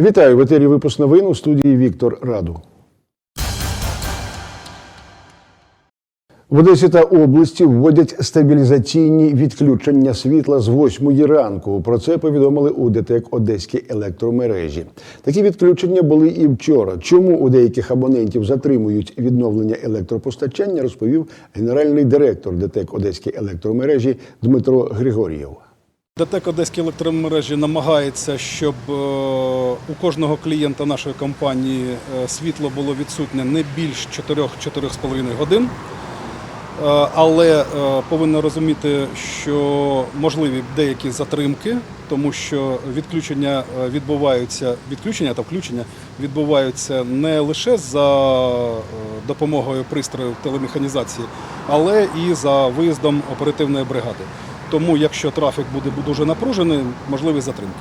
Вітаю в етері випуск новин у студії Віктор Раду. В Одесі та області вводять стабілізаційні відключення світла з 8 ранку. Про це повідомили у ДТЕК Одеській електромережі. Такі відключення були і вчора. Чому у деяких абонентів затримують відновлення електропостачання, розповів генеральний директор ДТЕК Одеської електромережі Дмитро Григорєв. ДТЕК Одеської електромережі намагається, щоб е, у кожного клієнта нашої компанії е, світло було відсутнє не більш 4-4,5 годин. Е, Але повинно розуміти, що можливі деякі затримки, тому що відключення відбуваються, відключення та включення відбуваються не лише за допомогою пристроїв телемеханізації, але і за виїздом оперативної бригади. Тому, якщо трафік буде дуже напружений, можливі затримки.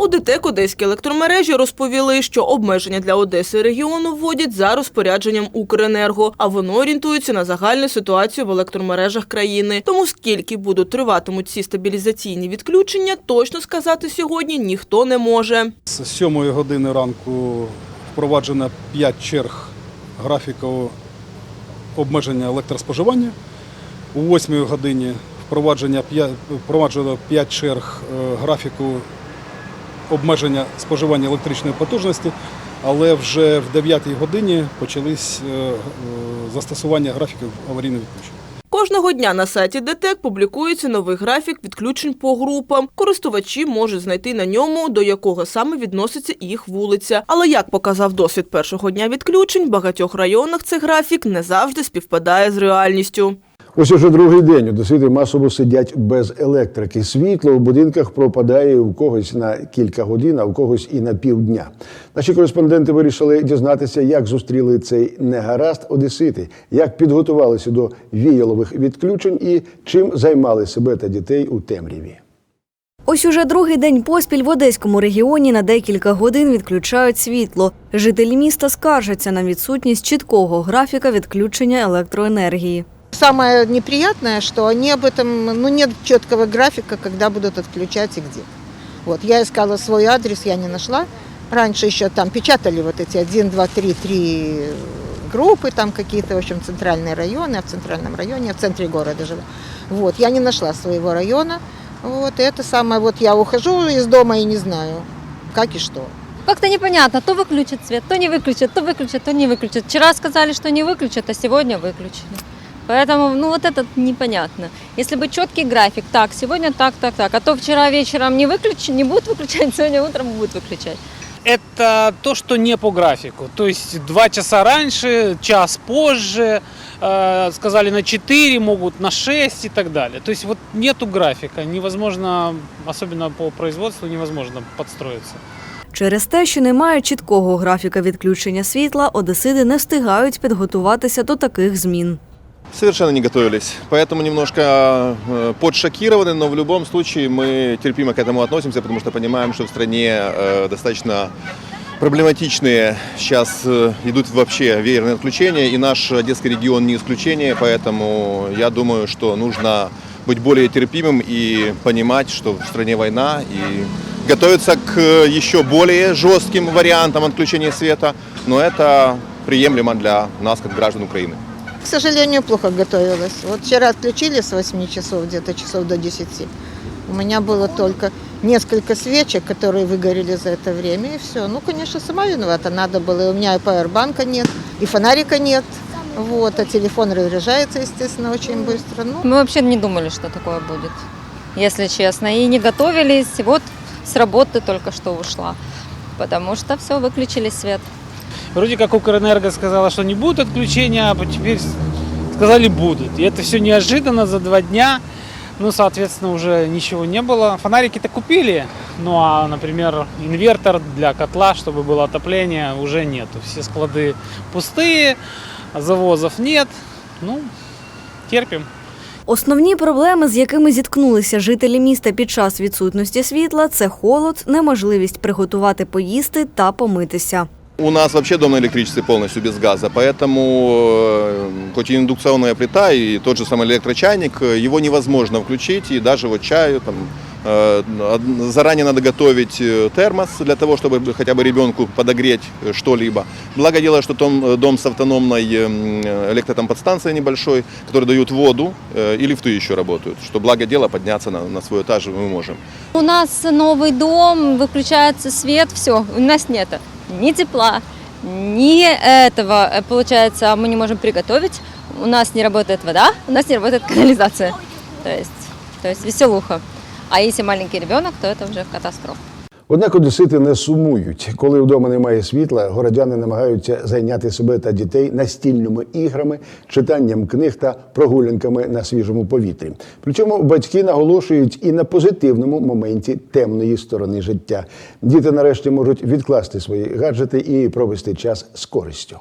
У ДТЕК Одеській електромережі розповіли, що обмеження для Одеси регіону вводять за розпорядженням Укренерго, а воно орієнтується на загальну ситуацію в електромережах країни. Тому скільки будуть триватимуть ці стабілізаційні відключення, точно сказати сьогодні ніхто не може. З 7 години ранку впроваджено 5 черг графіку обмеження електроспоживання. У 8 годині впровадження 5, впроваджено 5 черг е, графіку обмеження споживання електричної потужності, але вже в 9 годині почались е, е, застосування графіків аварійного відключення. Кожного дня на сайті ДТЕК публікується новий графік відключень по групам. Користувачі можуть знайти на ньому, до якого саме відноситься їх вулиця. Але як показав досвід першого дня відключень, в багатьох районах цей графік не завжди співпадає з реальністю. Ось уже другий день одесити масово сидять без електрики. Світло у будинках пропадає у когось на кілька годин, а у когось і на півдня. Наші кореспонденти вирішили дізнатися, як зустріли цей негаразд одесити, як підготувалися до віялових відключень і чим займали себе та дітей у темряві. Ось уже другий день поспіль в Одеському регіоні на декілька годин відключають світло. Жителі міста скаржаться на відсутність чіткого графіка відключення електроенергії. Самое неприятное, что они об этом, ну нет четкого графика, когда будут отключать и где. Вот, я искала свой адрес, я не нашла. Раньше еще там печатали вот эти 1, 2, 3, 3 группы, там какие-то, в общем, центральные районы, а в центральном районе, я в центре города живу. Вот, я не нашла своего района. Вот, и это самое, вот я ухожу из дома и не знаю, как и что. Как-то непонятно, то выключат свет, то не выключат, то выключат, то не выключат. Вчера сказали, что не выключат, а сегодня выключили. Поэтому, ну вот это непонятно. Если бы четкий график, так, сегодня так, так, так, а то вчера вечером не выключили, не будут выключать, сегодня утром будут выключать. это то, что не по графику. То есть два часа раньше, час позже, э, сказали на 4, могут на 6 и так далее. То есть вот нету графика, невозможно, особенно по производству, невозможно подстроиться. Через те, що немає чіткого графіка відключення світла, одесиди не встигають підготуватися до таких змін. Совершенно не готовились. Поэтому немножко э, подшокированы, но в любом случае мы терпимо к этому относимся, потому что понимаем, что в стране э, достаточно проблематичные сейчас э, идут вообще веерные отключения, и наш Одесский регион не исключение, поэтому я думаю, что нужно быть более терпимым и понимать, что в стране война, и готовиться к еще более жестким вариантам отключения света, но это приемлемо для нас, как граждан Украины. К сожалению, плохо готовилась. Вот вчера отключили с 8 часов, где-то часов до 10. У меня было только несколько свечек, которые выгорели за это время, и все. Ну, конечно, сама виновата. Надо было. И У меня и пауэрбанка нет, и фонарика нет. Вот, а телефон разряжается, естественно, очень быстро. Ну, Мы вообще не думали, что такое будет, если честно. И не готовились. Вот с работы только что ушла. Потому что все, выключили свет. Вроде как Укрэнерго сказала, что не будет отключения, а теперь сказали будут. И это все неожиданно за два дня. Ну, соответственно, уже ничего не было. Фонарики-то купили, ну а, например, инвертор для котла, чтобы было отопление, уже нету. Все склады пустые, завозов нет. Ну, терпим. Основні проблеми, з якими зіткнулися жителі міста під час відсутності світла, це холод, неможливість приготувати поїсти та помитися. У нас вообще дом на электричестве полностью без газа, поэтому э, хоть и индукционная плита, и тот же самый электрочайник, э, его невозможно включить, и даже вот чаю, там, Э, Заранее надо готовить термос для того, чтобы хотя бы ребенку подогреть что-либо. Благо дело, что том, дом с автономной электротамподстанцией небольшой, которые дают воду, и лифты еще работают. Что благо дело подняться на, на свой этаж мы можем. У нас новый дом, выключается свет, все, у нас нет ни тепла, ни этого, э, получается, мы не можем приготовить, у нас не работает вода, у нас не работает канализация. То есть, то есть веселуха. А если маленький ребенок, то это уже катастрофа. Однак одесити не сумують. Коли вдома немає світла, городяни намагаються зайняти себе та дітей настільними іграми, читанням книг та прогулянками на свіжому повітрі. Причому батьки наголошують і на позитивному моменті темної сторони життя. Діти нарешті можуть відкласти свої гаджети і провести час з користю.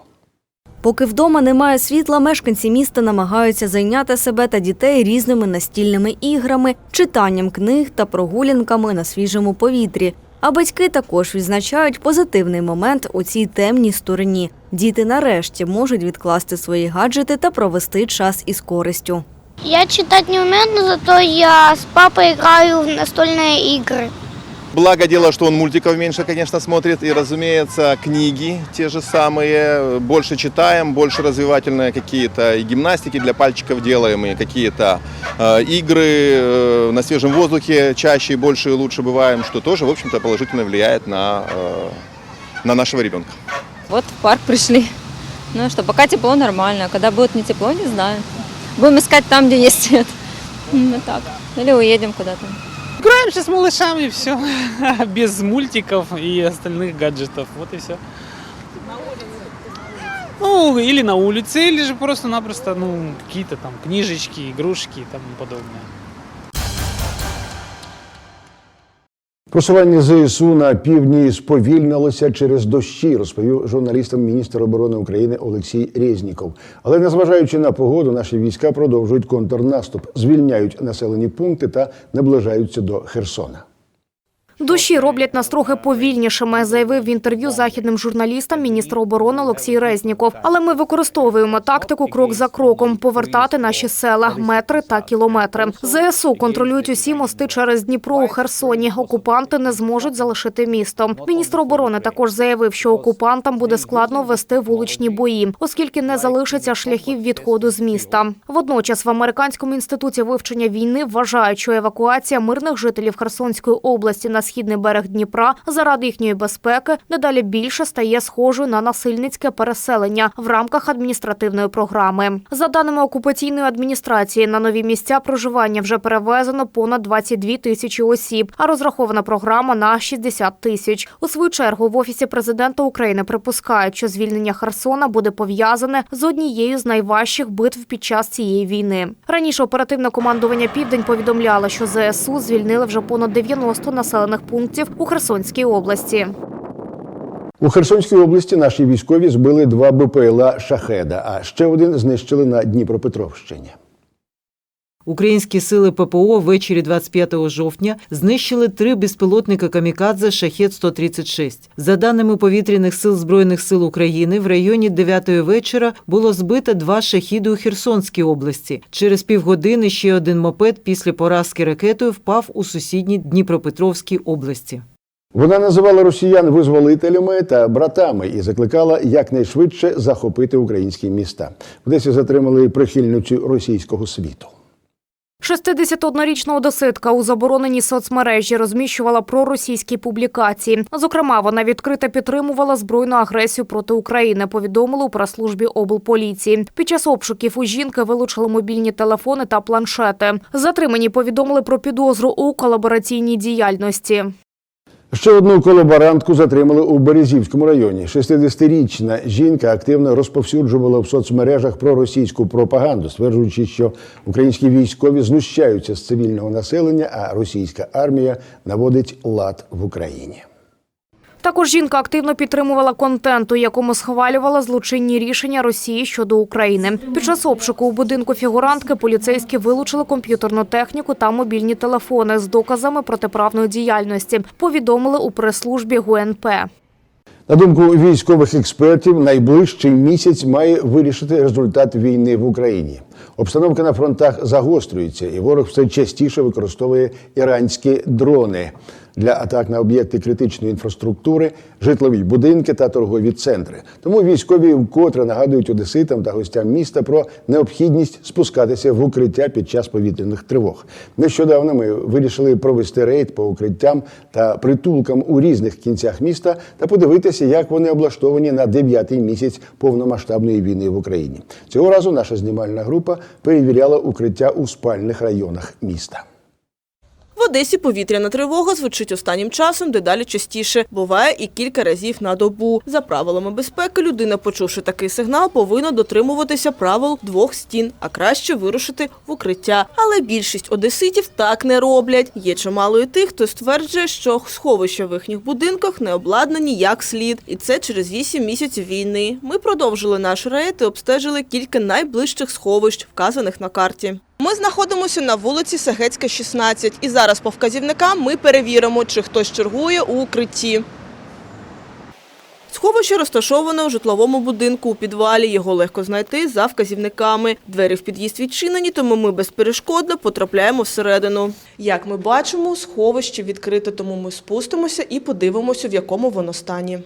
Поки вдома немає світла, мешканці міста намагаються зайняти себе та дітей різними настільними іграми, читанням книг та прогулянками на свіжому повітрі. А батьки також відзначають позитивний момент у цій темній стороні. Діти нарешті можуть відкласти свої гаджети та провести час із користю. Я читати не вмію, зато я з папою граю в настольні игры. Благо дело, что он мультиков меньше, конечно, смотрит. И, разумеется, книги те же самые. Больше читаем, больше развивательные какие-то и гимнастики для пальчиков делаем, и какие-то э, игры э, на свежем воздухе чаще и больше и лучше бываем, что тоже, в общем-то, положительно влияет на, э, на нашего ребенка. Вот в парк пришли. Ну что, пока тепло нормально, а когда будет не тепло, не знаю. Будем искать там, где есть свет. Вот так. Или уедем куда-то. Играемся с малышами, все. Без мультиков и остальных гаджетов. Вот и все. Ну, или на улице, или же просто-напросто, ну, какие-то там книжечки, игрушки и тому подобное. Просування ЗСУ на півдні сповільнилося через дощі, розповів журналістам міністр оборони України Олексій Резніков. Але незважаючи на погоду, наші війська продовжують контрнаступ, звільняють населені пункти та наближаються до Херсона. Дощі роблять нас трохи повільнішими, заявив в інтерв'ю західним журналістам міністр оборони Олексій Резніков. Але ми використовуємо тактику крок за кроком повертати наші села, метри та кілометри. ЗСУ контролюють усі мости через Дніпро у Херсоні. Окупанти не зможуть залишити місто. Міністр оборони також заявив, що окупантам буде складно вести вуличні бої, оскільки не залишиться шляхів відходу з міста. Водночас в американському інституті вивчення війни вважають, що евакуація мирних жителів Херсонської області на східний берег Дніпра заради їхньої безпеки дедалі більше стає схожою на насильницьке переселення в рамках адміністративної програми. За даними окупаційної адміністрації, на нові місця проживання вже перевезено понад 22 тисячі осіб, а розрахована програма на 60 тисяч. У свою чергу в офісі президента України припускають, що звільнення Херсона буде пов'язане з однією з найважчих битв під час цієї війни. Раніше оперативне командування Південь повідомляло, що ЗСУ звільнили вже понад 90 населених пунктів у Херсонській області. У Херсонській області наші військові збили два БПЛА Шахеда, а ще один знищили на Дніпропетровщині. Українські сили ППО ввечері 25 жовтня знищили три безпілотника камікадзе шахет 136 За даними повітряних сил збройних сил України, в районі 9 вечора було збито два шахіди у Херсонській області. Через півгодини ще один мопед після поразки ракетою впав у сусідній Дніпропетровській області. Вона називала росіян визволителями та братами і закликала якнайшвидше захопити українські міста. В Одесі затримали прихильницю російського світу. 61-річна одеситка у забороненій соцмережі розміщувала проросійські публікації. Зокрема, вона відкрито підтримувала збройну агресію проти України. Повідомили у прес-службі облполіції. Під час обшуків у жінки вилучили мобільні телефони та планшети. Затримані повідомили про підозру у колабораційній діяльності. Ще одну колаборантку затримали у Березівському районі. 60-річна жінка активно розповсюджувала в соцмережах проросійську пропаганду, стверджуючи, що українські військові знущаються з цивільного населення, а російська армія наводить лад в Україні. Також жінка активно підтримувала контент, у якому схвалювала злочинні рішення Росії щодо України. Під час обшуку у будинку фігурантки поліцейські вилучили комп'ютерну техніку та мобільні телефони з доказами протиправної діяльності. Повідомили у прес-службі ГУНП. На думку військових експертів, найближчий місяць має вирішити результат війни в Україні. Обстановка на фронтах загострюється, і ворог все частіше використовує іранські дрони для атак на об'єкти критичної інфраструктури, житлові будинки та торгові центри. Тому військові вкотре нагадують одеситам та гостям міста про необхідність спускатися в укриття під час повітряних тривог. Нещодавно ми вирішили провести рейд по укриттям та притулкам у різних кінцях міста та подивитися, як вони облаштовані на дев'ятий місяць повномасштабної війни в Україні. Цього разу наша знімальна група перевіряла укриття у спальних районах міста. В Одесі повітряна тривога звучить останнім часом дедалі частіше. Буває і кілька разів на добу. За правилами безпеки, людина, почувши такий сигнал, повинна дотримуватися правил двох стін, а краще вирушити в укриття. Але більшість одеситів так не роблять. Є чимало і тих, хто стверджує, що сховища в їхніх будинках не обладнані як слід, і це через 8 місяців війни. Ми продовжили наш рейд і обстежили кілька найближчих сховищ, вказаних на карті. Ми знаходимося на вулиці Сагецька, 16. І зараз по вказівникам ми перевіримо, чи хтось чергує у укритті. Сховище розташоване у житловому будинку у підвалі. Його легко знайти за вказівниками. Двері в під'їзд відчинені, тому ми безперешкодно потрапляємо всередину. Як ми бачимо, сховище відкрите, тому ми спустимося і подивимося, в якому воно стані.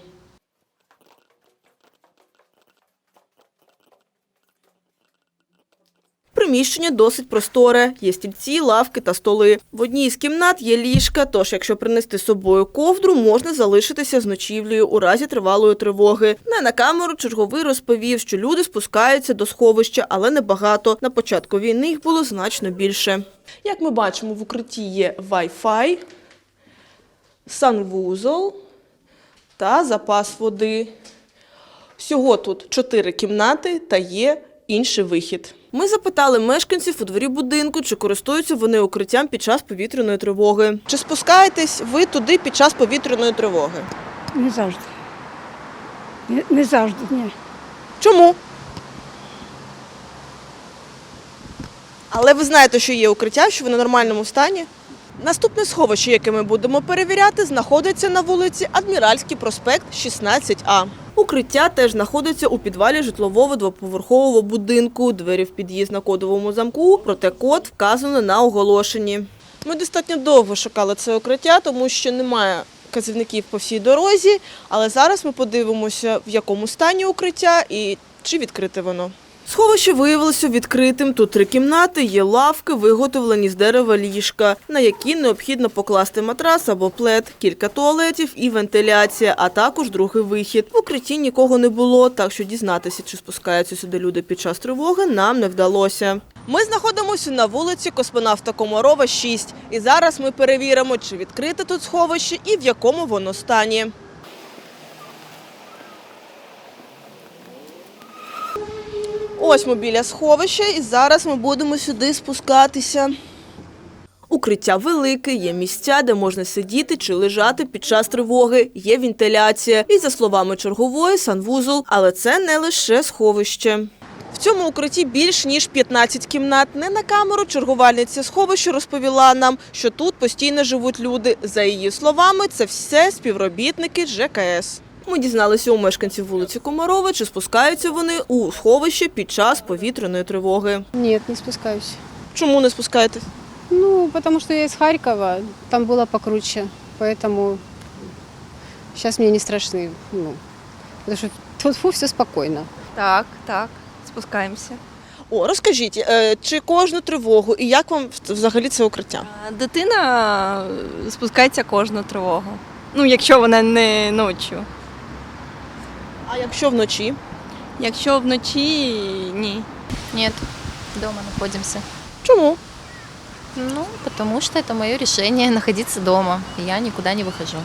Приміщення досить просторе. Є стільці, лавки та столи. В одній з кімнат є ліжка, тож якщо принести з собою ковдру, можна залишитися з ночівлею у разі тривалої тривоги. Не на камеру черговий розповів, що люди спускаються до сховища, але небагато. На початку війни їх було значно більше. Як ми бачимо, в укритті є Wi-Fi, санвузол та запас води. Всього тут чотири кімнати та є інший вихід. Ми запитали мешканців у дворі будинку, чи користуються вони укриттям під час повітряної тривоги. Чи спускаєтесь ви туди під час повітряної тривоги? Не завжди. Не, не завжди, ні. Чому? Але ви знаєте, що є укриття, що ви на нормальному стані. Наступне сховище, яке ми будемо перевіряти, знаходиться на вулиці Адміральський проспект 16А. Укриття теж знаходиться у підвалі житлового двоповерхового будинку. Двері в під'їзд на кодовому замку, проте код вказано на оголошенні. Ми достатньо довго шукали це укриття, тому що немає казівників по всій дорозі. Але зараз ми подивимося, в якому стані укриття і чи відкрите воно. Сховище виявилося відкритим. Тут три кімнати, є лавки, виготовлені з дерева ліжка, на які необхідно покласти матрас або плед, кілька туалетів і вентиляція, а також другий вихід. В укритті нікого не було, так що дізнатися, чи спускаються сюди люди під час тривоги, нам не вдалося. Ми знаходимося на вулиці Космонавта Комарова, 6. І зараз ми перевіримо, чи відкрите тут сховище і в якому воно стані. Ось ми біля сховища, і зараз ми будемо сюди спускатися. Укриття велике, є місця, де можна сидіти чи лежати під час тривоги, є вентиляція. І за словами чергової, санвузол, але це не лише сховище. В цьому укритті більш ніж 15 кімнат. Не на камеру чергувальниця сховища розповіла нам, що тут постійно живуть люди. За її словами, це все співробітники ЖКС. Ми дізналися у мешканців вулиці Комарова, чи спускаються вони у сховище під час повітряної тривоги. Нет, не спускаюсь. Чому не спускаєтесь? Ну, потому что я из Харькова, там было покруче, поэтому сейчас мне не страшны, ну, потому что тут фу, все спокойно. Так, так, спускаємося. О, розкажіть, е, чи кожну тривогу і як вам взагалі це укриття? А, Дитина е, спускається кожну тривогу. Ну, якщо вона не ночі. А якщо вночі? Якщо вночі ні. Нет, дома находимся. Чому? Ну, потому что это мое решение находиться дома. И я никуда не выхожу.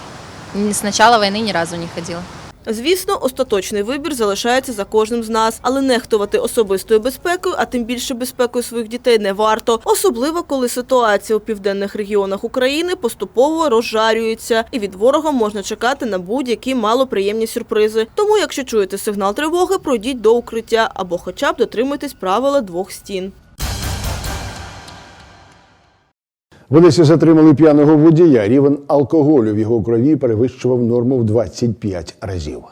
Ни- С начала войны ни разу не ходила. Звісно, остаточний вибір залишається за кожним з нас, але нехтувати особистою безпекою, а тим більше безпекою своїх дітей не варто, особливо коли ситуація у південних регіонах України поступово розжарюється, і від ворога можна чекати на будь-які малоприємні сюрпризи. Тому, якщо чуєте сигнал тривоги, пройдіть до укриття або хоча б дотримуйтесь правила двох стін. В Одесі затримали п'яного водія. Рівень алкоголю в його крові перевищував норму в 25 разів.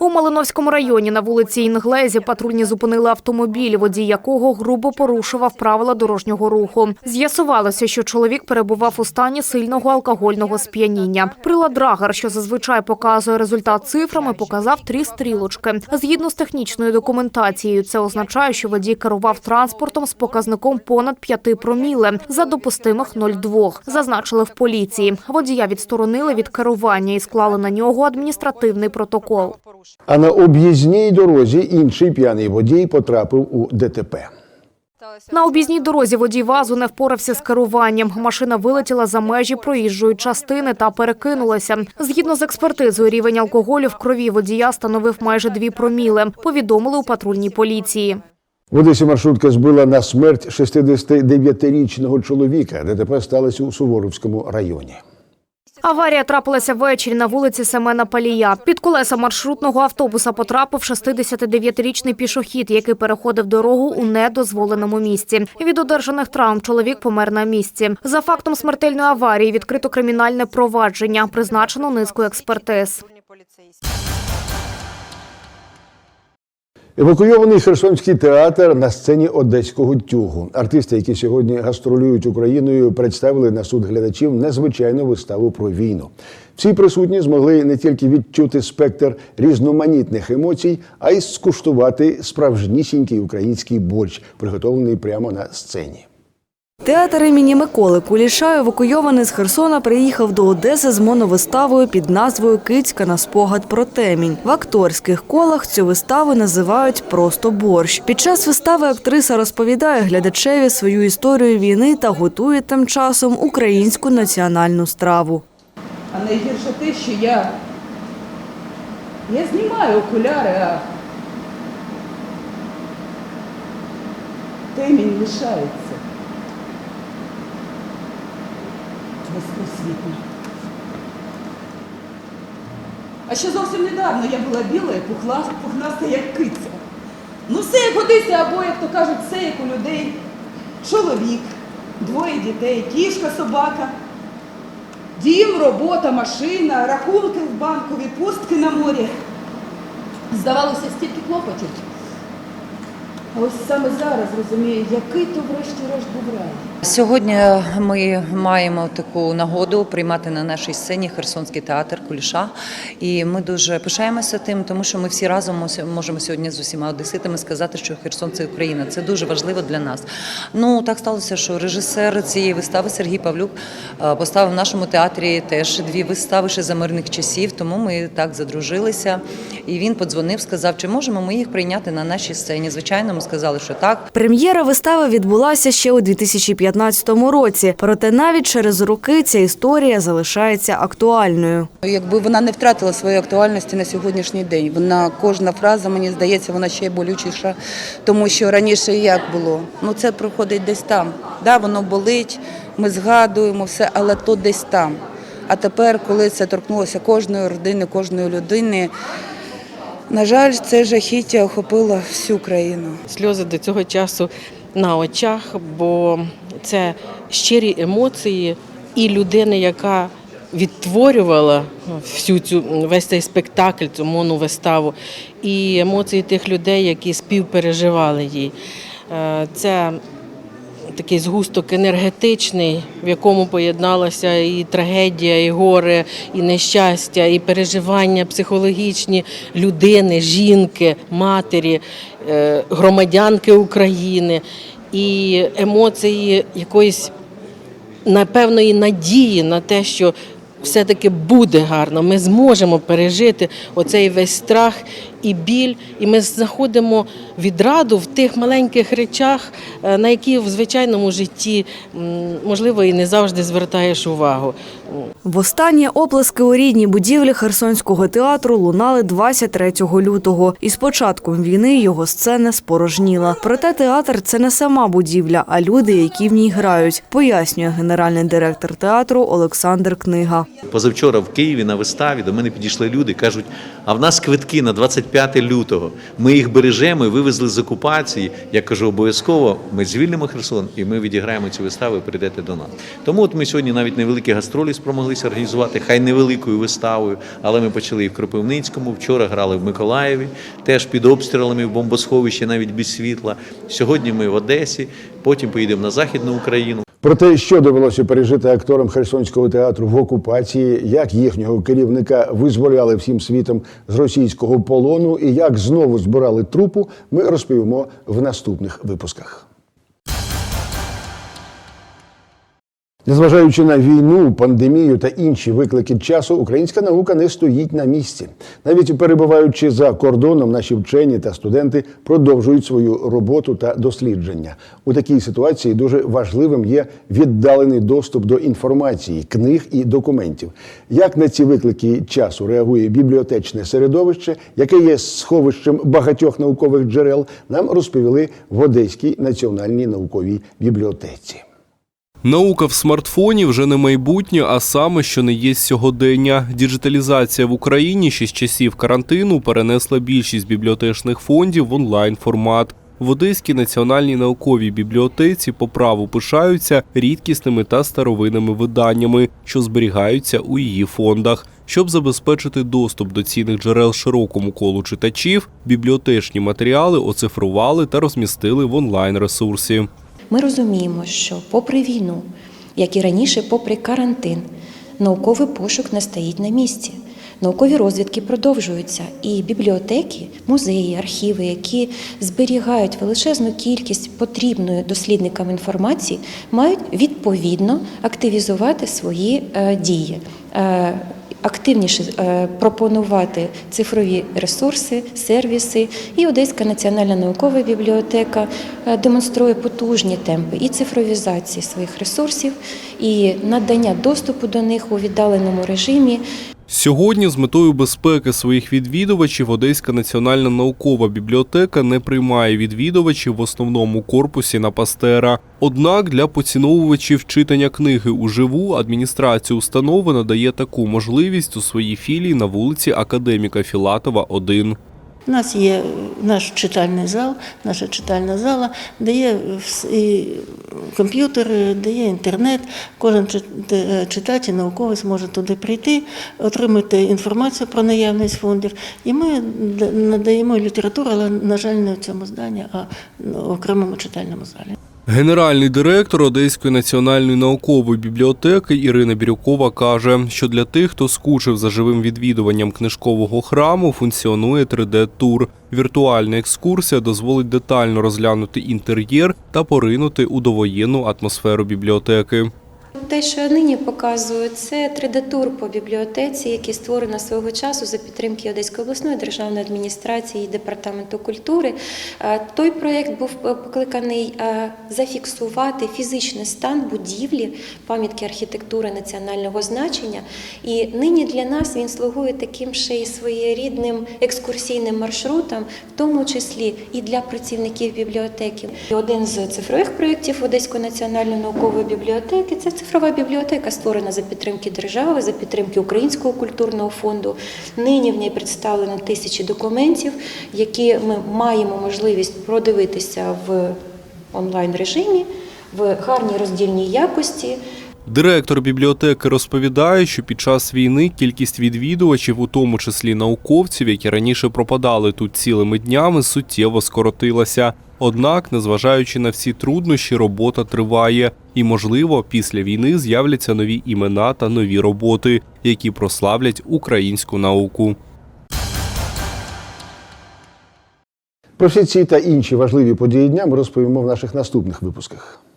У Малиновському районі на вулиці Інглезі патрульні зупинили автомобіль, водій якого грубо порушував правила дорожнього руху. З'ясувалося, що чоловік перебував у стані сильного алкогольного сп'яніння. Прилад Драгер, що зазвичай показує результат цифрами, показав три стрілочки. Згідно з технічною документацією, це означає, що водій керував транспортом з показником понад 5 проміле за допустимих 0,2. Зазначили в поліції. Водія відсторонили від керування і склали на нього адміністративний протокол. А на об'їзній дорозі інший п'яний водій потрапив у ДТП. На об'їзній дорозі водій вазу не впорався з керуванням. Машина вилетіла за межі проїжджої частини та перекинулася. Згідно з експертизою, рівень алкоголю в крові водія становив майже дві проміли. Повідомили у патрульній поліції. В Одесі маршрутка збила на смерть 69-річного чоловіка. ДТП сталося у Суворовському районі. Аварія трапилася ввечері на вулиці Семена Палія. Під колеса маршрутного автобуса потрапив 69-річний пішохід, який переходив дорогу у недозволеному місці. Від одержаних травм чоловік помер на місці. За фактом смертельної аварії відкрито кримінальне провадження, призначено низку експертиз. Евакуйований Херсонський театр на сцені одеського тюгу. Артисти, які сьогодні гастролюють Україною, представили на суд глядачів незвичайну виставу про війну. Всі присутні змогли не тільки відчути спектр різноманітних емоцій, а й скуштувати справжнісінький український борщ, приготовлений прямо на сцені. Театр імені Миколи Куліша, евакуйований з Херсона, приїхав до Одеси з моновиставою під назвою Кицька на спогад про темінь. В акторських колах цю виставу називають просто борщ. Під час вистави актриса розповідає глядачеві свою історію війни та готує тим часом українську національну страву. А найгірше те, що я, я знімаю окуляри, а темінь лишається. Безпросвітно. А ще зовсім недавно я була біла і пухнаста, як киця. Ну все як годиться, або, як то кажуть, все як у людей. Чоловік, двоє дітей, кішка, собака. Дім, робота, машина, рахунки в банку, відпустки на морі. Здавалося, стільки клопотів. А ось саме зараз розумію, який то врешті-решт був рай. Сьогодні ми маємо таку нагоду приймати на нашій сцені Херсонський театр Куліша. І ми дуже пишаємося тим, тому що ми всі разом можемо сьогодні з усіма одеситами сказати, що Херсон це Україна. Це дуже важливо для нас. Ну так сталося, що режисер цієї вистави Сергій Павлюк е, поставив в нашому театрі теж дві вистави ще за мирних часів. Тому ми так задружилися. І він подзвонив, сказав, чи можемо ми їх прийняти на нашій сцені. Звичайно, ми сказали, що так. Прем'єра вистави відбулася ще у 2015 році. Проте навіть через роки ця історія залишається актуальною. Якби вона не втратила своєї актуальності на сьогоднішній день. Вона кожна фраза, мені здається, вона ще болючіша, тому що раніше як було? Ну це проходить десь там. Да, воно болить, ми згадуємо все, але то десь там. А тепер, коли це торкнулося кожної родини, кожної людини, на жаль, це жахіття охопило всю країну. сльози до цього часу на очах, бо це щирі емоції і людини, яка відтворювала всю цю весь цей спектакль, цю моновиставу, і емоції тих людей, які співпереживали її. Е, Це такий згусток енергетичний, в якому поєдналася і трагедія, і горе, і нещастя, і переживання психологічні людини, жінки, матері, е, громадянки України, і емоції якоїсь напевної надії на те, що все-таки буде гарно. Ми зможемо пережити оцей весь страх і біль, і ми знаходимо відраду в тих маленьких речах, е, на які в звичайному житті можливо і не завжди звертаєш увагу. Востаннє оплески у рідній будівлі Херсонського театру лунали 23 лютого. І з початком війни його сцена спорожніла. Проте театр це не сама будівля, а люди, які в ній грають, пояснює генеральний директор театру Олександр Книга. Позавчора в Києві на виставі до мене підійшли люди, кажуть: А в нас квитки на 25 лютого. Ми їх бережемо і вивезли з окупації. Я кажу, обов'язково ми звільнимо Херсон і ми відіграємо цю виставу і прийдете до нас. Тому от ми сьогодні навіть невеликі гастролі спромоглися організувати, хай невеликою виставою, але ми почали і в Кропивницькому. Вчора грали в Миколаєві, теж під обстрілами в бомбосховищі, навіть без світла. Сьогодні ми в Одесі, потім поїдемо на Західну Україну. Про те, що довелося пережити акторам Херсонського театру в окупації, як їхнього керівника визволяли всім світом з російського полону і як знову збирали трупу, ми розповімо в наступних випусках. Незважаючи на війну, пандемію та інші виклики часу, українська наука не стоїть на місці. Навіть перебуваючи за кордоном, наші вчені та студенти продовжують свою роботу та дослідження. У такій ситуації дуже важливим є віддалений доступ до інформації, книг і документів. Як на ці виклики часу реагує бібліотечне середовище, яке є сховищем багатьох наукових джерел, нам розповіли в Одеській національній науковій бібліотеці. Наука в смартфоні вже не майбутнє, а саме, що не є сьогодення. Діджиталізація в Україні ще з часів карантину перенесла більшість бібліотечних фондів в онлайн формат. В Одеській національній науковій бібліотеці по праву пишаються рідкісними та старовинними виданнями, що зберігаються у її фондах. Щоб забезпечити доступ до цінних джерел широкому колу читачів, бібліотечні матеріали оцифрували та розмістили в онлайн ресурсі. Ми розуміємо, що попри війну, як і раніше, попри карантин, науковий пошук не стоїть на місці. Наукові розвідки продовжуються, і бібліотеки, музеї, архіви, які зберігають величезну кількість потрібної дослідникам інформації, мають відповідно активізувати свої е, дії. Активніше е, пропонувати цифрові ресурси, сервіси. І Одеська національна наукова бібліотека е, демонструє потужні темпи і цифровізації своїх ресурсів, і надання доступу до них у віддаленому режимі. Сьогодні з метою безпеки своїх відвідувачів Одеська національна наукова бібліотека не приймає відвідувачів в основному корпусі на пастера. Однак для поціновувачів читання книги уживу адміністрація установи надає таку можливість у своїй філії на вулиці Академіка Філатова, 1. У нас є наш читальний зал, наша читальна зала, де є і комп'ютери, де є інтернет. Кожен читач і науковець може туди прийти, отримати інформацію про наявність фондів. І ми надаємо літературу, але, на жаль, не в цьому зданні, а в окремому читальному залі. Генеральний директор Одеської національної наукової бібліотеки Ірина Бірюкова каже, що для тих, хто скучив за живим відвідуванням книжкового храму, функціонує 3D-тур. Віртуальна екскурсія дозволить детально розглянути інтер'єр та поринути у довоєнну атмосферу бібліотеки. Те, що я нині показую, це 3D-тур по бібліотеці, який створено свого часу за підтримки Одеської обласної державної адміністрації і департаменту культури. Е, Той проєкт був е, покликаний е, зафіксувати фізичний стан будівлі, пам'ятки архітектури національного значення. І нині для нас він слугує таким ще й своєрідним екскурсійним маршрутом, в тому числі і для працівників бібліотеки. Один з цифрових проєктів Одеської національної наукової бібліотеки це цифрова бібліотека, створена за підтримки держави, за підтримки Українського культурного фонду. Нині в ній представлено тисячі документів, які ми маємо можливість продивитися в онлайн режимі, в гарній роздільній якості. Директор бібліотеки розповідає, що під час війни кількість відвідувачів, у тому числі науковців, які раніше пропадали тут цілими днями, суттєво скоротилася. Однак, незважаючи на всі труднощі, робота триває, і, можливо, після війни з'являться нові імена та нові роботи, які прославлять українську науку. Про всі ці та інші важливі події дня ми розповімо в наших наступних випусках.